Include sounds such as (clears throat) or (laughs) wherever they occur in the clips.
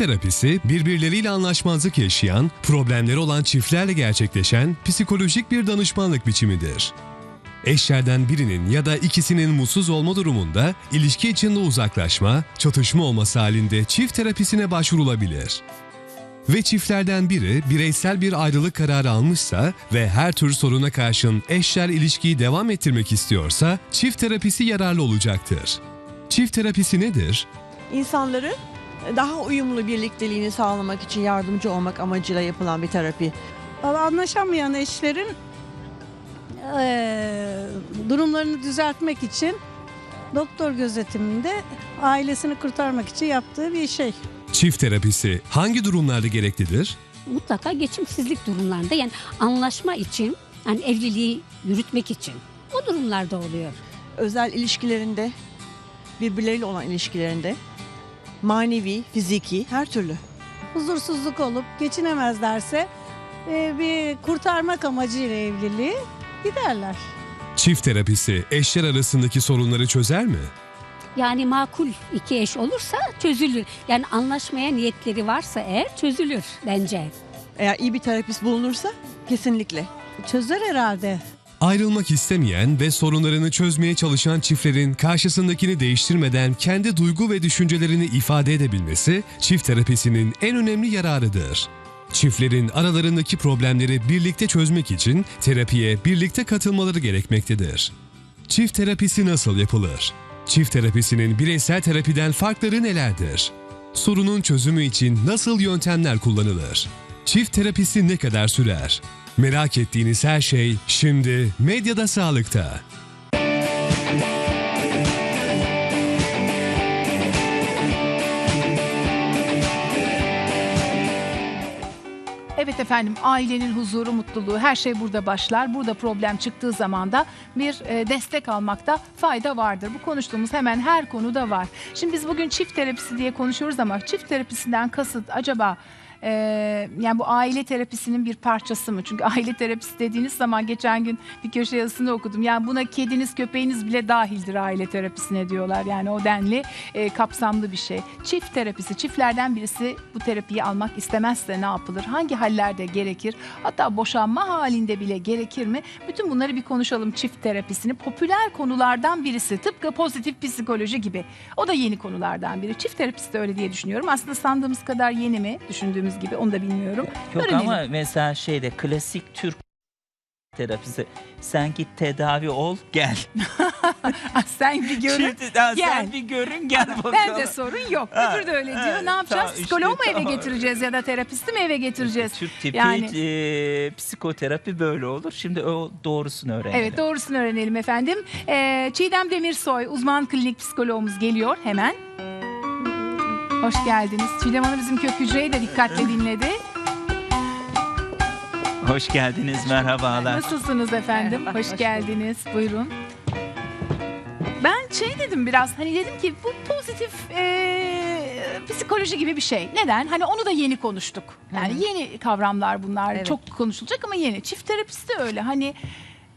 terapisi birbirleriyle anlaşmazlık yaşayan, problemleri olan çiftlerle gerçekleşen psikolojik bir danışmanlık biçimidir. Eşlerden birinin ya da ikisinin mutsuz olma durumunda ilişki içinde uzaklaşma, çatışma olması halinde çift terapisine başvurulabilir. Ve çiftlerden biri bireysel bir ayrılık kararı almışsa ve her tür soruna karşın eşler ilişkiyi devam ettirmek istiyorsa çift terapisi yararlı olacaktır. Çift terapisi nedir? İnsanların daha uyumlu birlikteliğini sağlamak için yardımcı olmak amacıyla yapılan bir terapi. anlaşamayan eşlerin eee, durumlarını düzeltmek için doktor gözetiminde ailesini kurtarmak için yaptığı bir şey. Çift terapisi hangi durumlarda gereklidir? mutlaka geçimsizlik durumlarında yani anlaşma için yani evliliği yürütmek için o durumlarda oluyor. Özel ilişkilerinde, birbirleriyle olan ilişkilerinde manevi, fiziki her türlü. Huzursuzluk olup geçinemezlerse eee, bir kurtarmak amacıyla evliliği giderler. Çift terapisi eşler arasındaki sorunları çözer mi? Yani makul iki eş olursa çözülür. Yani anlaşmaya niyetleri varsa eğer çözülür bence. Eğer iyi bir terapist bulunursa kesinlikle. Çözer herhalde. Ayrılmak istemeyen ve sorunlarını çözmeye çalışan çiftlerin karşısındakini değiştirmeden kendi duygu ve düşüncelerini ifade edebilmesi çift terapisinin en önemli yararıdır. Çiftlerin aralarındaki problemleri birlikte çözmek için terapiye birlikte katılmaları gerekmektedir. Çift terapisi nasıl yapılır? Çift terapisinin bireysel terapiden farkları nelerdir? Sorunun çözümü için nasıl yöntemler kullanılır? Çift terapisi ne kadar sürer? Merak ettiğiniz her şey şimdi Medyada Sağlık'ta. Evet efendim ailenin huzuru, mutluluğu her şey burada başlar. Burada problem çıktığı zaman da bir e, destek almakta fayda vardır. Bu konuştuğumuz hemen her konuda var. Şimdi biz bugün çift terapisi diye konuşuyoruz ama çift terapisinden kasıt acaba e, yani bu aile terapisinin bir parçası mı? Çünkü (laughs) aile terapisi dediğiniz zaman geçen gün bir köşe yazısını okudum. Yani buna kediniz köpeğiniz bile dahildir aile terapisine diyorlar. Yani o denli e, kapsamlı bir şey. Çift terapisi, çiftlerden birisi bu terapiyi almak istemezse ne yapılır? Hangi hallerde gerekir? Hatta boşanma halinde bile gerekir mi? Bütün bunları bir konuşalım çift terapisini. Popüler konulardan birisi tıpkı pozitif psikoloji gibi. O da yeni konulardan biri. Çift terapisi de öyle diye düşünüyorum. Aslında sandığımız kadar yeni mi düşündüğümüz gibi onu da bilmiyorum. Yok Öğrenelim. ama mesela şeyde klasik Türk terapisi sen git tedavi ol gel. (laughs) Ah, Sen bir görün. Şimdi gel. sen bir görün gel bakalım. Bende sorun yok. Ha, Öbürü de öyle diyor. evet, ne yapacağız? tamam, Psikoloğu mu işte eve tamam. getireceğiz ya da terapisti mi eve getireceğiz? Türk tipi Yani- e, psikoterapi böyle olur. Şimdi o doğrusunu öğrenelim. Evet doğrusunu öğrenelim efendim. Ee, Çiğdem Demirsoy uzman klinik psikoloğumuz geliyor hemen. Hoş geldiniz. Çiğdem Hanım bizim kök hücreyi de dikkatle dinledi. Hoş geldiniz merhabalar. Nasılsınız efendim? Merhaba, hoş, hoş geldiniz. Buyurun. Ben şey dedim biraz hani dedim ki bu pozitif eee, psikoloji gibi bir şey. Neden? Hani onu da yeni konuştuk. Yani yeni kavramlar bunlar. Evet. Çok konuşulacak ama yeni. Çift terapisi de öyle. Hani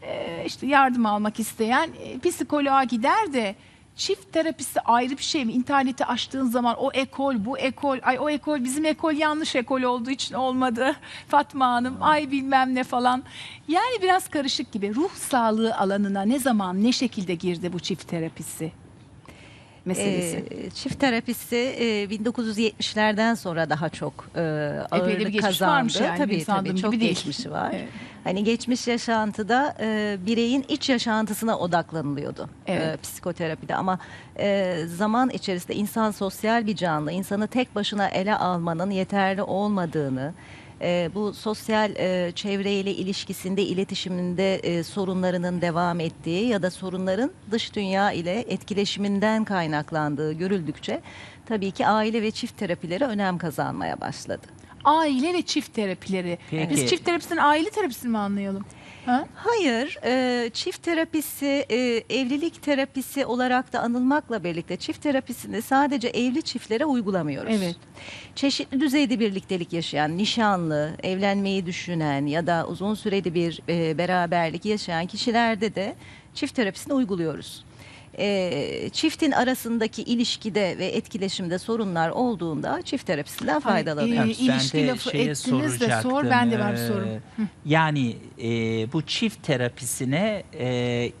eee, işte yardım almak isteyen e, psikoloğa gider de çift terapisi ayrı bir şey mi? İnterneti açtığın zaman o ekol, bu ekol, ay o ekol bizim ekol yanlış ekol olduğu için olmadı. (laughs) Fatma Hanım, ay bilmem ne falan. Yani biraz karışık gibi. Ruh sağlığı alanına ne zaman, ne şekilde girdi bu çift terapisi meselesi? Ee, çift terapisi e, 1970'lerden sonra daha çok e, bir ağırlık geçmiş kazandı. varmış yani, tabii tabii çok değil. geçmişi var. Evet. Hani geçmiş yaşantıda e, bireyin iç yaşantısına odaklanılıyordu Evet. e, psikoterapide ama e, zaman içerisinde insan sosyal bir canlı, insanı tek başına ele almanın yeterli olmadığını, e, bu sosyal e, çevreyle ilişkisinde, iletişiminde e, sorunlarının devam ettiği ya da sorunların dış dünya ile etkileşiminden kaynaklandığı görüldükçe tabii ki aile ve çift terapileri önem kazanmaya başladı. Aile ve çift terapileri. Peki. Biz çift terapisini aile terapisini mi anlayalım? Ha? Hayır, e, çift terapisi, e, evlilik terapisi olarak da anılmakla birlikte çift terapisini sadece evli çiftlere uygulamıyoruz. Evet. Çeşitli düzeyde birliktelik yaşayan, nişanlı, evlenmeyi düşünen ya da uzun süreli bir e, beraberlik yaşayan kişilerde de çift terapisini uyguluyoruz. E, çiftin arasındaki ilişkide ve etkileşimde sorunlar olduğunda çift terapisinden faydalanıyor. Ee, Ben ilişki de lafı ettiniz de sor, ben de var bir sorum. Yani e, bu çift terapisine e,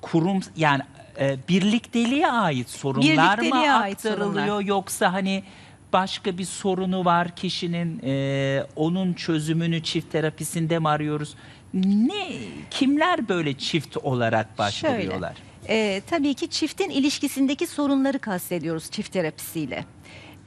kurum yani e, birlikteliğe ait sorunlar mı Birlikteliğe ait aktarılıyor sorunlar. yoksa hani başka bir sorunu var kişinin e, onun çözümünü çift terapisinde mi arıyoruz? Ne kimler böyle çift olarak başvuruyorlar? Ee, tabii ki çiftin ilişkisindeki sorunları kastediyoruz çift terapisiyle.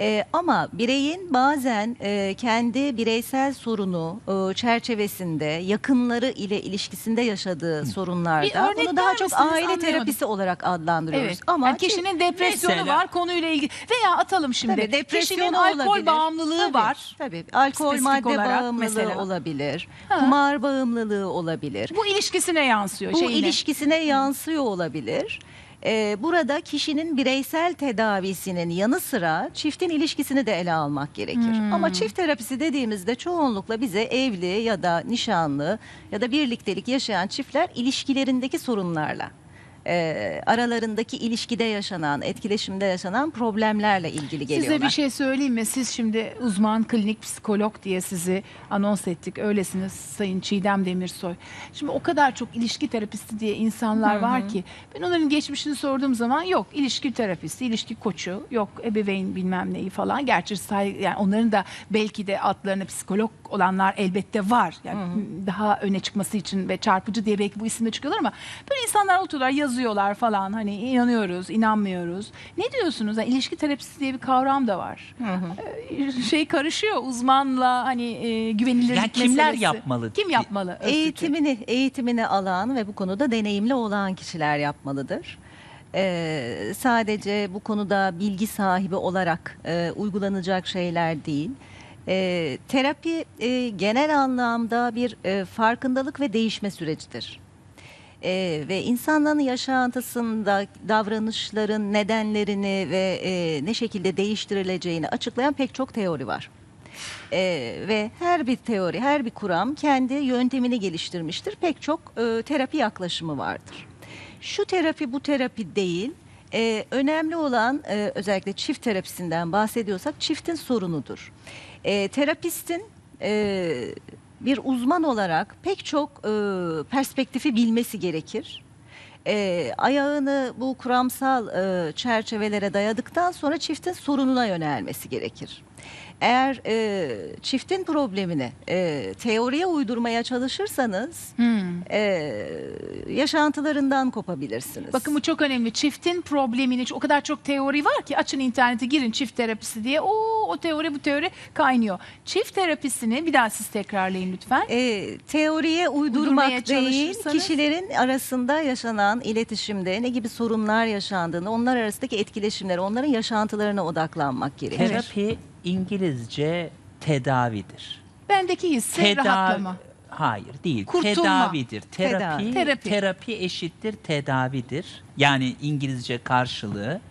Ee, ama bireyin bazen e, kendi bireysel sorunu e, çerçevesinde yakınları ile ilişkisinde yaşadığı sorunlarda örnek bunu daha ver çok misiniz? aile Anlayamadım. terapisi olarak adlandırıyoruz. Evet. Ama Yani kişinin depresyonu Mesela- var konuyla ilgili veya atalım şimdi. Tabii, depresyonu kişinin alkol olabilir. bağımlılığı Tabii, var. Tabii. Alkol Spesifik madde olarak bağımlılığı mesela. olabilir. Ha. Kumar bağımlılığı olabilir. Bu ilişkisine yansıyor. Bu şeyine. ilişkisine yansıyor olabilir. Ee, burada kişinin bireysel tedavisinin yanı sıra çiftin ilişkisini de ele almak gerekir. Hmm. Ama çift terapisi dediğimizde çoğunlukla bize evli ya da nişanlı ya da birliktelik yaşayan çiftler ilişkilerindeki sorunlarla e, aralarındaki ilişkide yaşanan, etkileşimde yaşanan problemlerle ilgili geliyorlar. Size bir şey söyleyeyim mi? Siz şimdi uzman klinik psikolog diye sizi anons ettik. Öylesiniz Sayın Çiğdem Demirsoy. Şimdi o kadar çok ilişki terapisti diye insanlar var ki ben onların geçmişini sorduğum zaman yok ilişki terapisti, ilişki koçu, yok ebeveyn bilmem neyi falan. Gerçi say, yani onların da belki de adlarına psikolog olanlar elbette var. Yani daha öne çıkması için ve çarpıcı diye belki bu isimle çıkıyorlar ama böyle insanlar oturuyorlar, yazıyorlar falan. Hani inanıyoruz, inanmıyoruz. Ne diyorsunuz? Yani ilişki terapisi diye bir kavram da var. Ee, Şey karışıyor uzmanla hani e, güvenilirlik Yani kimler meselesi. yapmalı? Kim yapmalı? Eğitimini eğitimini alan ve bu konuda deneyimli olan kişiler yapmalıdır. Ee, sadece bu konuda bilgi sahibi olarak e, uygulanacak şeyler değil. Ee, terapi e, genel anlamda bir e, farkındalık ve değişme sürecidir. Ee, ve insanların yaşantısında davranışların nedenlerini ve e, ne şekilde değiştirileceğini açıklayan pek çok teori var. Ee, ve her bir teori, her bir kuram kendi yöntemini geliştirmiştir. Pek çok e, terapi yaklaşımı vardır. Şu terapi bu terapi değil. Ee, önemli olan e, özellikle çift terapisinden bahsediyorsak çiftin sorunudur. Ee, terapistin e, bir uzman olarak pek çok e, perspektifi bilmesi gerekir. E, ayağını bu kuramsal e, çerçevelere dayadıktan sonra çiftin sorununa yönelmesi gerekir. Eğer e, çiftin problemini e, teoriye uydurmaya çalışırsanız Hmm. e, yaşantılarından kopabilirsiniz. Bakın bu çok önemli. Çiftin problemini o kadar çok teori var ki açın internete girin çift terapisi diye. O o teori bu teori kaynıyor. Çift terapisini bir daha siz tekrarlayın lütfen. E, teoriye uydurmak değil, çalışırsanız- kişilerin arasında yaşanan iletişimde ne gibi sorunlar yaşandığını, onlar arasındaki etkileşimleri, onların yaşantılarına odaklanmak gerekir. Terapi İngilizce tedavidir. Bendeki hissi Teda- rahatlama. Hayır değil. Kurtulma. Tedavidir. Terapi, Tedavi. Terapi. terapi eşittir tedavidir. Yani İngilizce karşılığı.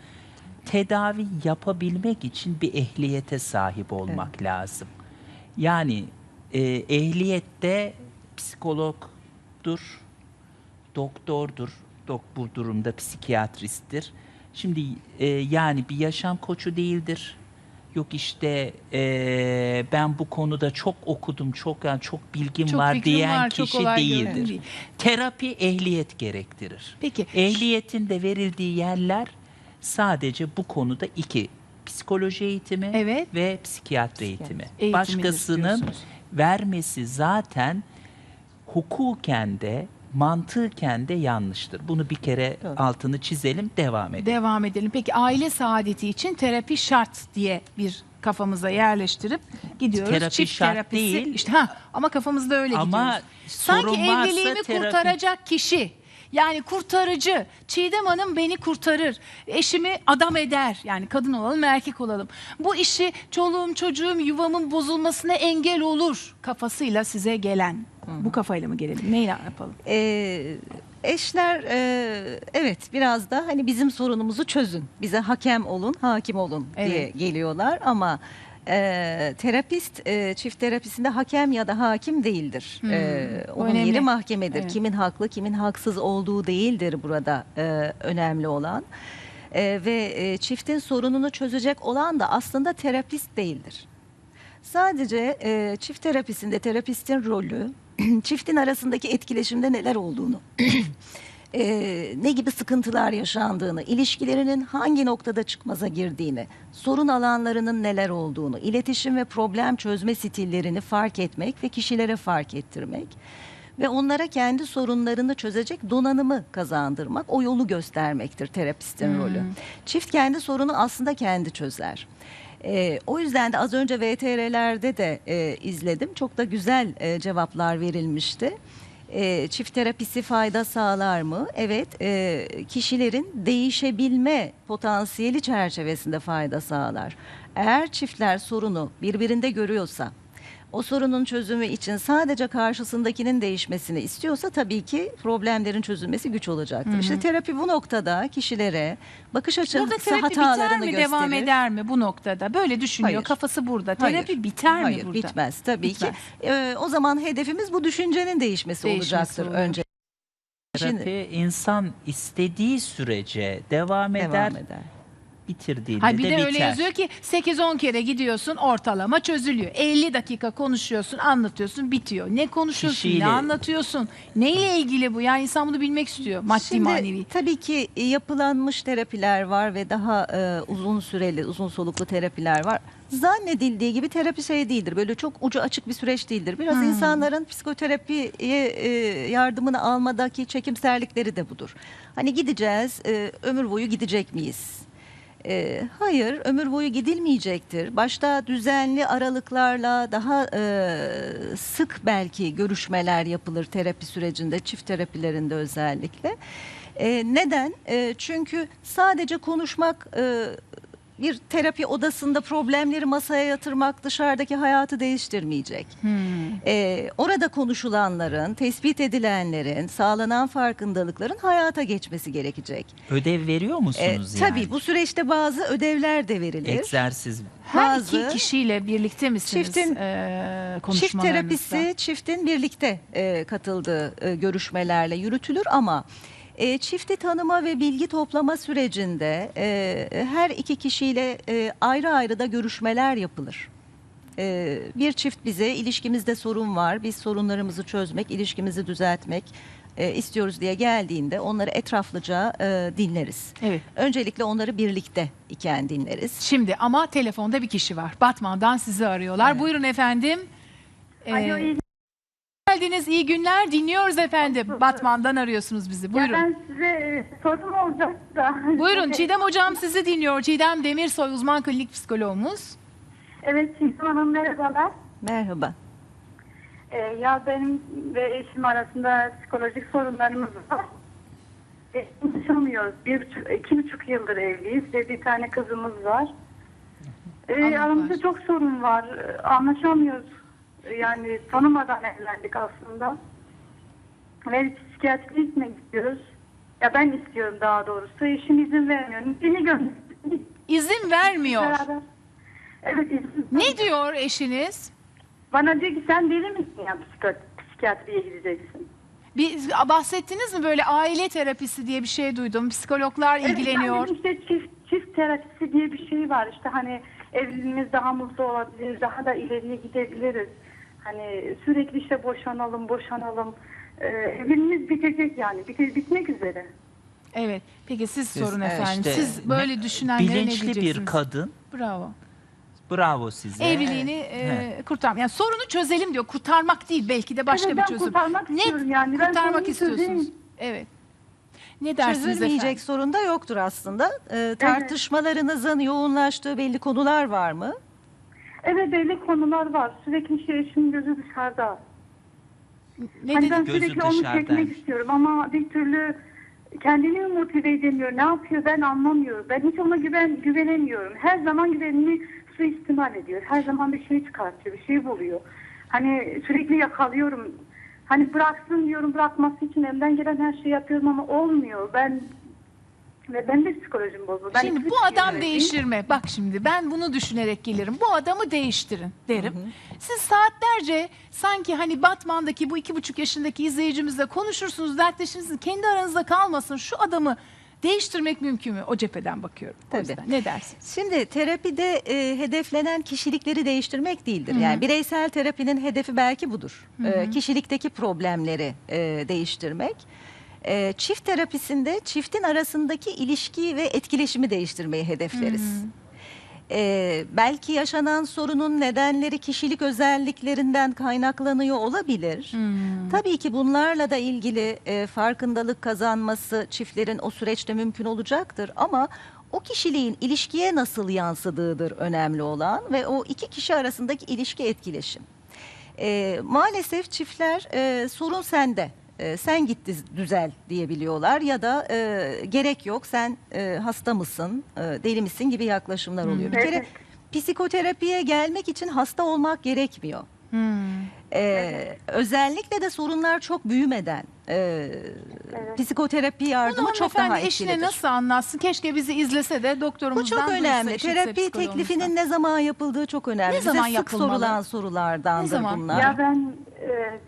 Tedavi yapabilmek için bir ehliyete sahip olmak lazım. Yani e, ehliyette psikologdur, doktordur, dok bu durumda psikiyatristtir. Şimdi e, yani bir yaşam koçu değildir. Yok işte e, ben bu konuda çok okudum, çok yani çok bilgim Çok var diyen var, kişi değildir. değil. Terapi ehliyet gerektirir. Peki. Ehliyetin de verildiği yerler sadece bu konuda iki. Psikoloji eğitimi Evet. ve psikiyatri eğitimi. Eğitimidir Başkasının vermesi zaten hukuken de mantıken de yanlıştır. Bunu bir kere Doğru. altını çizelim, devam edelim. Devam edelim. Peki aile saadeti için terapi şart diye bir kafamıza yerleştirip gidiyoruz. Terapi Çift şart terapisi. değil. İşte ha ama kafamızda öyle Ama gidiyoruz. Sanki varsa evliliğimi terapi- kurtaracak kişi. Yani kurtarıcı. Çiğdem Hanım beni kurtarır. Eşimi adam eder. Yani kadın olalım erkek olalım. Bu işi çoluğum çocuğum yuvamın bozulmasına engel olur kafasıyla size gelen. Bu kafayla mı gelelim? Neyle yapalım? Ee, eşler e, evet biraz da hani bizim sorunumuzu çözün, bize hakem olun, hakim olun diye Evet. geliyorlar ama e, terapist e, çift terapisinde hakem ya da hakim değildir. E, o onun önemli. yeri mahkemedir. Evet. Kimin haklı, kimin haksız olduğu değildir burada e, önemli olan. E, ve e, çiftin sorununu çözecek olan da aslında terapist değildir. Sadece e, çift terapisinde terapistin rolü, (clears throat) çiftin arasındaki etkileşimde neler olduğunu, (clears throat) e, ne gibi sıkıntılar yaşandığını, ilişkilerinin hangi noktada çıkmaza girdiğini, sorun alanlarının neler olduğunu, iletişim ve problem çözme stillerini fark etmek ve kişilere fark ettirmek ve onlara kendi sorunlarını çözecek donanımı kazandırmak, o yolu göstermektir terapistin rolü. Çift kendi sorunu aslında kendi çözer. Ee, o yüzden de az önce VTR'lerde de e, izledim. Çok da güzel e, cevaplar verilmişti. E, çift terapisi fayda sağlar mı? Evet, e, kişilerin değişebilme potansiyeli çerçevesinde fayda sağlar. Eğer çiftler sorunu birbirinde görüyorsa, o sorunun çözümü için sadece karşısındakinin değişmesini istiyorsa tabii ki problemlerin çözülmesi güç olacaktır. İşte terapi bu noktada kişilere bakış açısı Burada terapi biter hatalarını mi, gösterir. devam eder mi bu noktada? Böyle düşünüyor, Hayır. kafası burada. Hayır. Terapi biter Hayır, mi burada? bitmez tabii Bitmez. ki. Ee, o zaman hedefimiz bu düşüncenin değişmesi, Değişmesi olacaktır olur. önce. Şimdi Terapi insan istediği sürece devam eder, devam eder. Bitirdiğinde Ha bir de de biter. öyle yazıyor ki 8-10 kere gidiyorsun ortalama çözülüyor. 50 dakika konuşuyorsun, anlatıyorsun, bitiyor. Ne konuşuyorsun, Kişiyle- ne anlatıyorsun? Neyle ilgili bu? Yani insan bunu bilmek istiyor. Maddi Şimdi manevi. tabii ki e, yapılanmış terapiler var ve daha e, uzun süreli, uzun soluklu terapiler var. Zannedildiği gibi terapi şey değildir. Böyle çok ucu açık bir süreç değildir. Biraz Hmm. insanların psikoterapiye e, yardımını almadaki çekimserlikleri de budur. Hani gideceğiz, e, ömür boyu gidecek miyiz? E, hayır, ömür boyu gidilmeyecektir. Başta düzenli aralıklarla daha e, sık belki görüşmeler yapılır terapi sürecinde, çift terapilerinde özellikle. E, neden? E, çünkü sadece konuşmak e, bir terapi odasında problemleri masaya yatırmak dışarıdaki hayatı değiştirmeyecek. E, orada konuşulanların, tespit edilenlerin, sağlanan farkındalıkların hayata geçmesi gerekecek. Ödev veriyor E, musunuz yani? Tabii bu süreçte bazı ödevler de verilir. Egzersiz. Her bazı- iki kişiyle birlikte misiniz Çiftin- eee, Çift terapisi çiftin birlikte e, katıldığı e, görüşmelerle yürütülür ama e, çifti tanıma ve bilgi toplama sürecinde e, her iki kişiyle e, ayrı ayrı da görüşmeler yapılır. E, bir çift bize ilişkimizde sorun var, biz sorunlarımızı çözmek, ilişkimizi düzeltmek e, istiyoruz diye geldiğinde onları etraflıca e, dinleriz. Evet. Öncelikle onları birlikte iken dinleriz. Şimdi ama telefonda bir kişi var. Batman'dan sizi arıyorlar. Evet. Buyurun efendim. Ee, Alo, iyi geldiniz. iyi günler. Dinliyoruz efendim. (laughs) Batman'dan arıyorsunuz bizi. Buyurun. Ya ben size e, sorum olacak da. (laughs) Buyurun Çiğdem hocam sizi dinliyor. Çiğdem Demirsoy uzman klinik psikologumuz. Evet Çiğdem Hanım merhabalar. Merhaba. Ee, ya benim ve eşim arasında psikolojik sorunlarımız var. E, Konuşamıyoruz. Bir buçuk, iki buçuk yıldır evliyiz ve bir tane kızımız var. Ee, Allah aramızda çok sorun var. Ee, Anlaşamıyoruz. Yani tanımadan evlendik aslında. Ve psikiyatriye gitmek istiyoruz. Ya ben istiyorum daha doğrusu. Eşim izin vermiyor. Beni gönderdi. İzin vermiyor. Beraber. Evet izin Ne diyor eşiniz? Bana diyor ki sen deli misin ya psikiyatriye gideceksin. Bir bahsettiniz mi böyle aile terapisi diye bir şey duydum. Psikologlar ilgileniyor. Evet, yani işte çift, çift terapisi diye bir şey var. İşte hani evliliğimiz daha mutlu olabilir, daha da ileriye gidebiliriz. Hani sürekli işte boşanalım, boşanalım. Ee, evliliğimiz bitecek yani, bite, bitmek üzere. Evet. Peki siz Siz- sorun Evet, efendim. İşte siz böyle ne- düşünenlere ne bilinçli diyeceksiniz? bir kadın. Bravo. Bravo size. Evliliğini e, kurtar. Yani sorunu çözelim diyor. Kurtarmak değil belki de başka Evet, bir ben çözüm. kurtarmak ne istiyorum yani. Ben kurtarmak sorunu istiyorsunuz? çözeyim. Evet. Ne dersiniz Çözülmeyecek efendim? sorun da yoktur aslında. Ee, tartışmalarınızın yoğunlaştığı belli konular var mı? Evet belli konular var. Sürekli şey eşimin gözü dışarıda. Ne hani dedi? ben Gözü sürekli onu çekmek istiyorum ama bir türlü kendini motive edemiyor. Ne yapıyor ben anlamıyorum. Ben hiç ona güven güvenemiyorum. Her zaman güvenini suistimal ediyor. Her zaman bir şey çıkartıyor, bir şey buluyor. Hani sürekli yakalıyorum. Hani bıraksın diyorum bırakması için elimden gelen her şeyi yapıyorum ama olmuyor. Ben Ve ben de psikolojim bozuldu. Ben Şimdi iki bu adam yaşındayım. değişir mi? Bak şimdi ben bunu düşünerek gelirim. Bu adamı değiştirin derim. Siz saatlerce sanki hani Batman'daki bu iki buçuk yaşındaki izleyicimizle konuşursunuz, dertleşirsiniz. Kendi aranızda kalmasın. Şu adamı değiştirmek mümkün mü? O cepheden bakıyorum. O Tabii. yüzden ne dersiniz? Şimdi terapide e, hedeflenen kişilikleri değiştirmek değildir. Yani bireysel terapinin hedefi belki budur. E, kişilikteki problemleri e, değiştirmek. E, çift terapisinde çiftin arasındaki ilişki ve etkileşimi değiştirmeyi hedefleriz. E, belki yaşanan sorunun nedenleri kişilik özelliklerinden kaynaklanıyor olabilir. Tabii ki bunlarla da ilgili e, farkındalık kazanması çiftlerin o süreçte mümkün olacaktır ama o kişiliğin ilişkiye nasıl yansıdığıdır önemli olan ve o iki kişi arasındaki ilişki etkileşim. E, maalesef çiftler e, sorun sende. E, sen git düz- düzel diyebiliyorlar ya da e, gerek yok sen e, hasta mısın, e, deli misin gibi yaklaşımlar oluyor. Bir kere psikoterapiye gelmek için hasta olmak gerekmiyor. Ee, özellikle de sorunlar çok büyümeden e, psikoterapi Bunu yardımı çok daha etkilidir. eşine nasıl anlatsın? Keşke bizi izlese de Bu doktorumuzdan çok duysa, önemli. Terapi teklifinin ne zaman yapıldığı çok önemli. Ne Bize zaman sık yapılmalı? sorulan sorulardandır Ne zaman? bunlar. Ya ben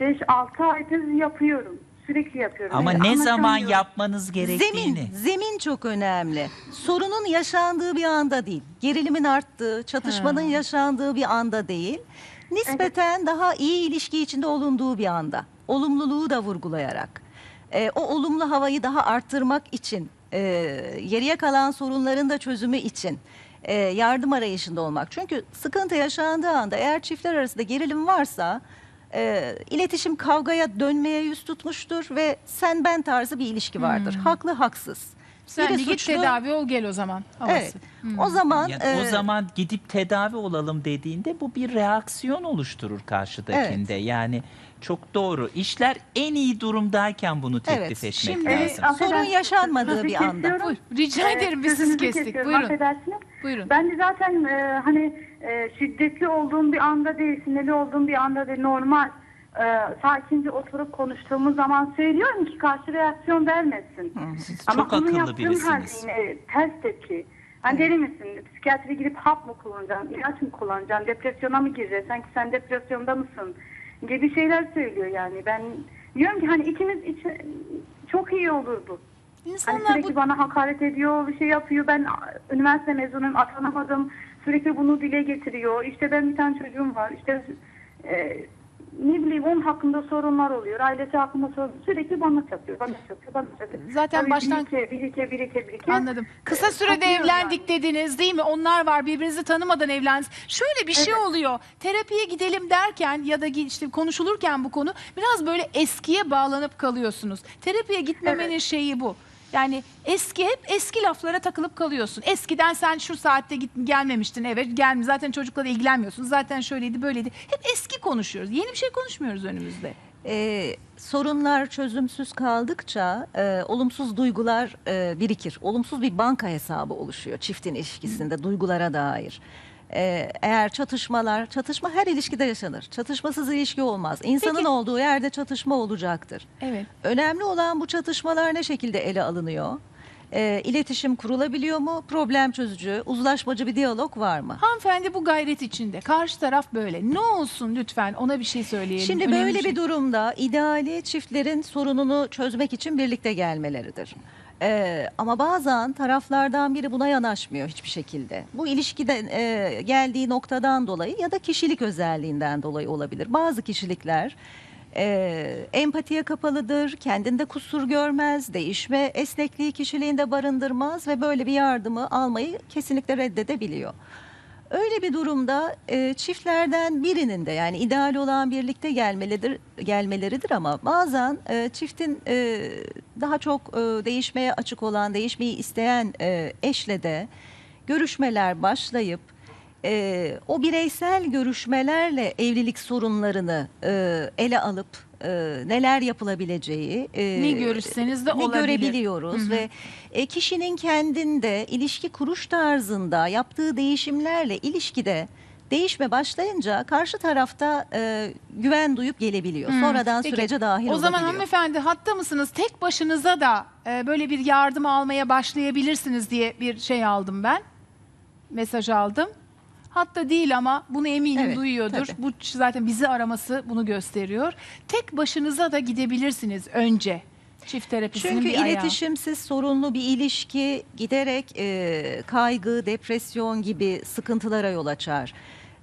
5-6 aydır yapıyorum. Sürekli yapıyorum. Ama Yani ne zaman yapmanız gerektiğini. Zemin, zemin çok önemli. Sorunun yaşandığı bir anda değil. Gerilimin arttığı, çatışmanın yaşandığı bir anda değil. Nispeten daha iyi ilişki içinde olunduğu bir anda. Olumluluğu da vurgulayarak. Ee, o olumlu havayı daha arttırmak için, e, geriye kalan sorunların da çözümü için e, yardım arayışında olmak. Çünkü sıkıntı yaşandığı anda eğer çiftler arasında gerilim varsa e, iletişim kavgaya dönmeye yüz tutmuştur ve sen ben tarzı bir ilişki vardır. Haklı haksız. Sen Biri de git suçlu- tedavi ol gel o zaman. Havası. Evet. O zaman Yani e, o zaman gidip tedavi olalım dediğinde bu bir reaksiyon oluşturur karşıdakinde. Yani çok doğru. İşler en iyi durumdayken bunu teklif Evet, etmek şimdi- lazım. Evet, affedersiniz, Sorun yaşanmadığı bir anda. kesiyorum. Buyur. Rica Ee, ederim biz sizi sözünüzü kestik. kesiyorum, Buyurun. Affedersiniz. Buyurun. Ben de zaten e, hani e, şiddetli olduğum bir anda değil, sinirli olduğum bir anda değil, normal. E, sakince oturup konuştuğumuz zaman söylüyorum ki karşı reaksiyon vermesin. Siz Ama çok bunu akıllı yaptığım halde birisiniz. yine ters tepki. Hani deli misin? Psikiyatriye gidip hap mı kullanacaksın? ilaç mı kullanacaksın? Depresyona mı gireceksin? Sanki sen depresyonda mısın? Gibi şeyler söylüyor yani. Ben diyorum ki hani ikimiz için çok iyi olur bu. Hani İnsanlar sürekli bu bana hakaret ediyor, bir şey yapıyor. Ben üniversite mezunuyum, atanamadım. Sürekli bunu dile getiriyor. İşte ben bir tane çocuğum var. İşte e, ne bileyim onun hakkında sorunlar oluyor. Ailesi hakkında sorun. Sürekli bana çatıyor, bana çatıyor, bana çatıyor. Zaten Tabii baştan- Birike, birike, birike, birike. Anladım. Kısa sürede Katılıyorum evlendik dediniz değil mi? Onlar var birbirinizi tanımadan evlendiniz. Şöyle bir şey oluyor. Terapiye gidelim derken ya da işte konuşulurken bu konu biraz böyle eskiye bağlanıp kalıyorsunuz. Terapiye gitmemenin Evet. şeyi bu. Yani eski hep eski laflara takılıp kalıyorsun. Eskiden sen şu saatte git, gelmemiştin evet gelme zaten çocukla da ilgilenmiyorsun. Zaten şöyleydi böyleydi. Hep eski konuşuyoruz. Yeni bir şey konuşmuyoruz önümüzde. e, sorunlar çözümsüz kaldıkça e, olumsuz duygular e, birikir. Olumsuz bir banka hesabı oluşuyor çiftin ilişkisinde duygulara dair. E, eğer çatışmalar, çatışma her ilişkide yaşanır. Çatışmasız ilişki olmaz. İnsanın Peki- olduğu yerde çatışma olacaktır. Evet. Önemli olan bu çatışmalar ne şekilde ele alınıyor? E, iletişim kurulabiliyor mu? Problem çözücü, uzlaşmacı bir diyalog var mı? Hanımefendi bu gayret içinde. Karşı taraf böyle. Ne olsun lütfen ona bir şey söyleyelim. Şimdi Önemli böyle şey. bir durumda ideali çiftlerin sorununu çözmek için birlikte gelmeleridir. Ee, ama bazen taraflardan biri buna yanaşmıyor hiçbir şekilde. Bu ilişkiden e, geldiği noktadan dolayı ya da kişilik özelliğinden dolayı olabilir. Bazı kişilikler e, empatiye kapalıdır, kendinde kusur görmez, değişme esnekliği kişiliğinde barındırmaz ve böyle bir yardımı almayı kesinlikle reddedebiliyor. Öyle bir durumda e, çiftlerden birinin de yani ideal olan birlikte gelmelidir gelmeleridir ama bazen e, çiftin e, daha çok e, değişmeye açık olan, değişmeyi isteyen e, eşle de görüşmeler başlayıp e, o bireysel görüşmelerle evlilik sorunlarını e, ele alıp e, neler yapılabileceği e, Ne görüşseniz de ne olabilir. görebiliyoruz ve e, kişinin kendinde ilişki kuruş tarzında yaptığı değişimlerle ilişkide Değişme başlayınca karşı tarafta e, güven duyup gelebiliyor. Sonradan Hmm. Peki, sürece dahil O zaman olabiliyor. hanımefendi hatta mısınız? Tek başınıza da e, böyle bir yardım almaya başlayabilirsiniz diye bir şey aldım ben. Mesaj aldım. Hatta değil ama bunu eminim Evet, duyuyordur. tabii. Bu zaten bizi araması bunu gösteriyor. Tek başınıza da gidebilirsiniz önce. Çift terapisinin Çünkü bir ayağı. iletişimsiz sorunlu bir ilişki giderek e, kaygı, depresyon gibi sıkıntılara yol açar.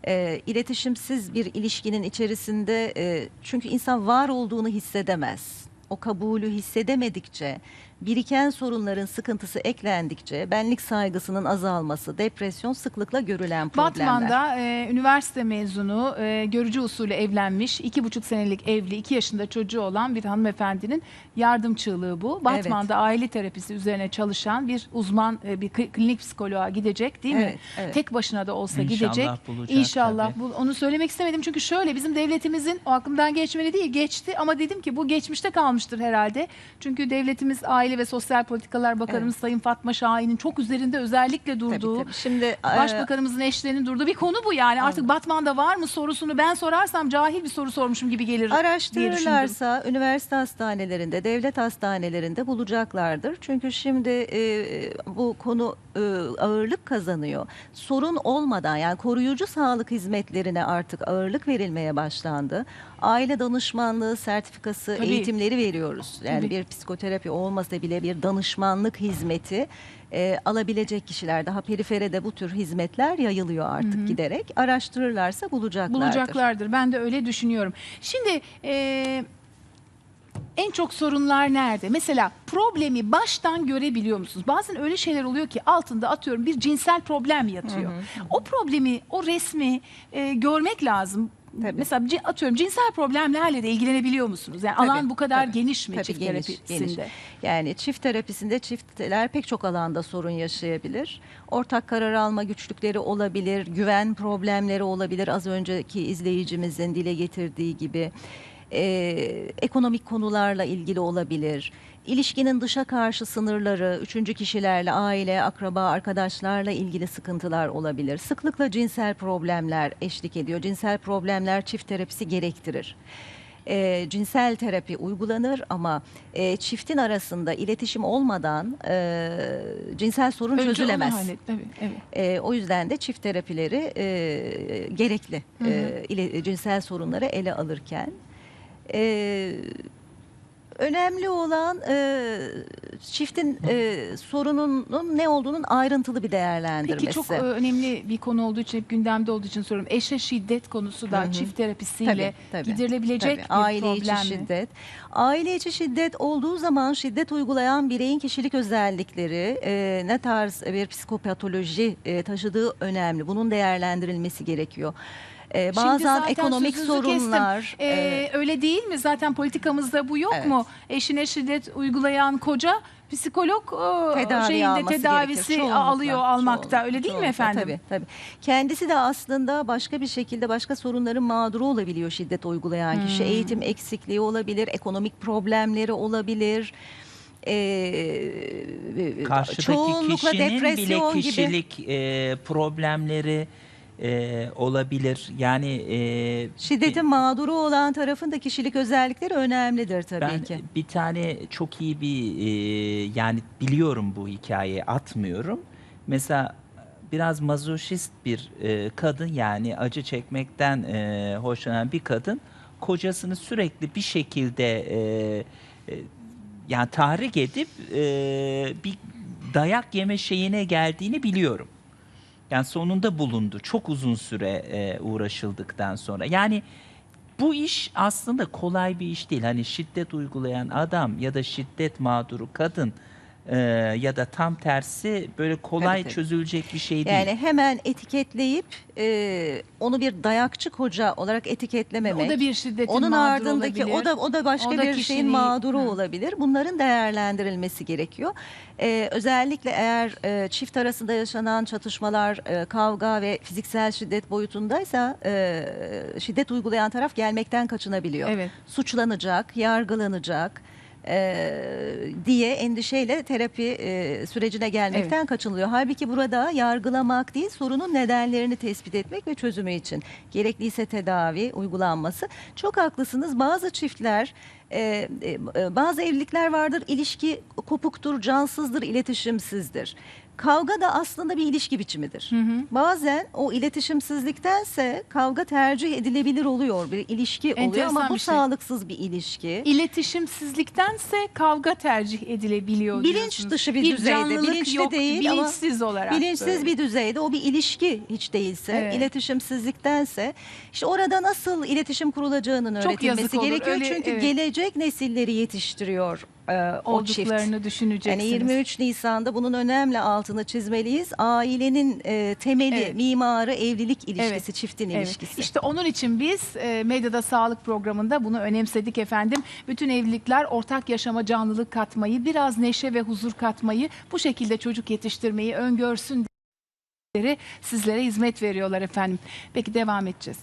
E, iletişimsiz bir ilişkinin içerisinde e, çünkü insan var olduğunu hissedemez. O kabulü hissedemedikçe, biriken sorunların sıkıntısı eklendikçe benlik saygısının azalması, depresyon sıklıkla görülen problemler. Batman'da e, üniversite mezunu, e, görücü usulü evlenmiş, iki buçuk senelik evli, iki yaşında çocuğu olan bir hanımefendinin yardım çığlığı bu. Batman'da aile terapisi üzerine çalışan bir uzman, e, bir kli- klinik psikoloğa gidecek değil mi? Evet, evet. Tek başına da olsa İnşallah gidecek. bulacak İnşallah. tabii. Bu, onu söylemek istemedim çünkü şöyle bizim devletimizin o aklımdan geçmeli değil geçti ama dedim ki bu geçmişte kalmıştır herhalde. Çünkü devletimiz Aile ve Sosyal Politikalar Bakanımız Sayın Fatma Şahin'in çok üzerinde özellikle Tabii, durduğu tabii. Şimdi e, Başbakanımızın eşlerinin durduğu bir konu bu yani. Artık Batman'da var mı sorusunu ben sorarsam cahil bir soru sormuşum gibi gelir. Araştırırlarsa üniversite hastanelerinde, devlet hastanelerinde bulacaklardır. Çünkü şimdi e, bu konu e, ağırlık kazanıyor. Sorun olmadan yani koruyucu sağlık hizmetlerine artık ağırlık verilmeye başlandı. Aile danışmanlığı sertifikası Tabii. eğitimleri veriyoruz. Yani Tabii. bir psikoterapi olmasa bile bir danışmanlık hizmeti e, alabilecek kişiler daha periferede bu tür hizmetler yayılıyor artık giderek. Araştırırlarsa bulacaklardır. Bulacaklardır. Ben de öyle düşünüyorum. Şimdi e, en çok sorunlar nerede? Mesela problemi baştan görebiliyor musunuz? Bazen öyle şeyler oluyor ki altında atıyorum bir cinsel problem yatıyor. O problemi, o resmi e, görmek lazım. Tabii. Mesela atıyorum cinsel problemlerle de ilgilenebiliyor musunuz? Yani Tabii, alan bu kadar tabii. geniş mi Tabii çift geniş, terapisinde? geniş. Yani çift terapisinde çiftler pek çok alanda sorun yaşayabilir. Ortak karar alma güçlükleri olabilir, güven problemleri olabilir. Az önceki izleyicimizin dile getirdiği gibi Ee, ekonomik konularla ilgili olabilir. İlişkinin dışa karşı sınırları, üçüncü kişilerle, aile, akraba, arkadaşlarla ilgili sıkıntılar olabilir. Sıklıkla cinsel problemler eşlik ediyor. Cinsel problemler çift terapisi gerektirir e, cinsel terapi uygulanır ama e, çiftin arasında iletişim olmadan e, cinsel sorun Önce çözülemez. hallet- tabii, evet. E, o yüzden de çift terapileri e, gerekli e, ile, cinsel sorunları ele alırken. E, önemli olan e, çiftin e, sorununun ne olduğunun ayrıntılı bir değerlendirmesi. Peki çok e, önemli bir konu olduğu için, hep gündemde olduğu için soruyorum. Eşe şiddet konusu da Hı hı. çift terapisiyle Tabii, tabii. giderilebilecek Tabii, bir aile problem içi mi? şiddet. Aile içi şiddet olduğu zaman şiddet uygulayan bireyin kişilik özellikleri e, ne tarz bir psikopatoloji e, taşıdığı önemli. Bunun değerlendirilmesi gerekiyor. E, bazen ekonomik sözünüzü kestim. sorunlar. Ee, e, öyle değil mi? Zaten politikamızda bu yok Evet. mu? Eşine şiddet uygulayan koca psikolog e, tedavi şeyinde tedavisi gerekir. Çoğunlukla, alıyor almakta. çoğunlukla, öyle değil mi çoğunlukla. efendim? Tabii tabii. Kendisi de aslında başka bir şekilde başka sorunların mağduru olabiliyor şiddet uygulayan kişi. Hmm. Eğitim eksikliği olabilir, ekonomik problemleri olabilir. Ee, Karşıdaki çoğunlukla kişinin bile depresyon gibi. kişilik e, problemleri e, olabilir. Yani e, Şiddetin mağduru olan tarafın da kişilik özellikleri önemlidir tabii ben ki. bir tane çok iyi bir e, yani biliyorum bu hikayeyi atmıyorum. Mesela biraz mazoşist bir e, kadın yani acı çekmekten e, hoşlanan bir kadın kocasını sürekli bir şekilde e, e, yani tahrik edip e, bir dayak yeme şeyine geldiğini biliyorum. Yani sonunda bulundu. Çok uzun süre e, uğraşıldıktan sonra. Yani bu iş aslında kolay bir iş değil. Hani şiddet uygulayan adam ya da şiddet mağduru kadın e, ya da tam tersi böyle kolay Tabii, tabii. çözülecek bir şey değil. Yani hemen etiketleyip e, onu bir dayakçı koca olarak etiketlememek. O da bir şiddetin Onun mağduru ardındaki olabilir. o da o da başka O da bir şeyin kişiliği- mağduru Hı. olabilir. Bunların değerlendirilmesi gerekiyor. Ee, özellikle eğer e, çift arasında yaşanan çatışmalar, e, kavga ve fiziksel şiddet boyutundaysa e, şiddet uygulayan taraf gelmekten kaçınabiliyor. Evet. Suçlanacak, yargılanacak. E, diye endişeyle terapi e, sürecine gelmekten kaçınılıyor. Halbuki burada yargılamak değil sorunun nedenlerini tespit etmek ve çözümü için gerekliyse tedavi uygulanması. Çok haklısınız bazı çiftler e, e, bazı evlilikler vardır ilişki kopuktur, cansızdır, iletişimsizdir. Kavga da aslında bir ilişki biçimidir. Bazen o iletişimsizliktense kavga tercih edilebilir oluyor. Bir ilişki oluyor Enteresan ama bu bir şey. sağlıksız bir ilişki. İletişimsizliktense kavga tercih edilebiliyor Bilinç diyorsunuz. dışı bir düzeyde, canlılık bilinçli yok, değil ama bilinçsiz olarak. Bilinçsiz böyle. bir düzeyde o bir ilişki hiç değilse Evet. iletişimsizliktense işte orada nasıl iletişim kurulacağının Çok yazık öğretilmesi olur. gerekiyor. Öyle, Çünkü evet. gelecek nesilleri yetiştiriyor e, o çift. olduklarını düşüneceksiniz. Yani 23 Nisan'da bunun önemli altını çizmeliyiz. Ailenin e, temeli, Evet. mimarı evlilik ilişkisi, Evet. çiftin Evet. ilişkisi. İşte onun için biz e, Medyada Sağlık programında bunu önemsedik efendim. Bütün evlilikler ortak yaşama canlılık katmayı, biraz neşe ve huzur katmayı, bu şekilde çocuk yetiştirmeyi öngörsün diye sizlere hizmet veriyorlar efendim. Peki devam edeceğiz.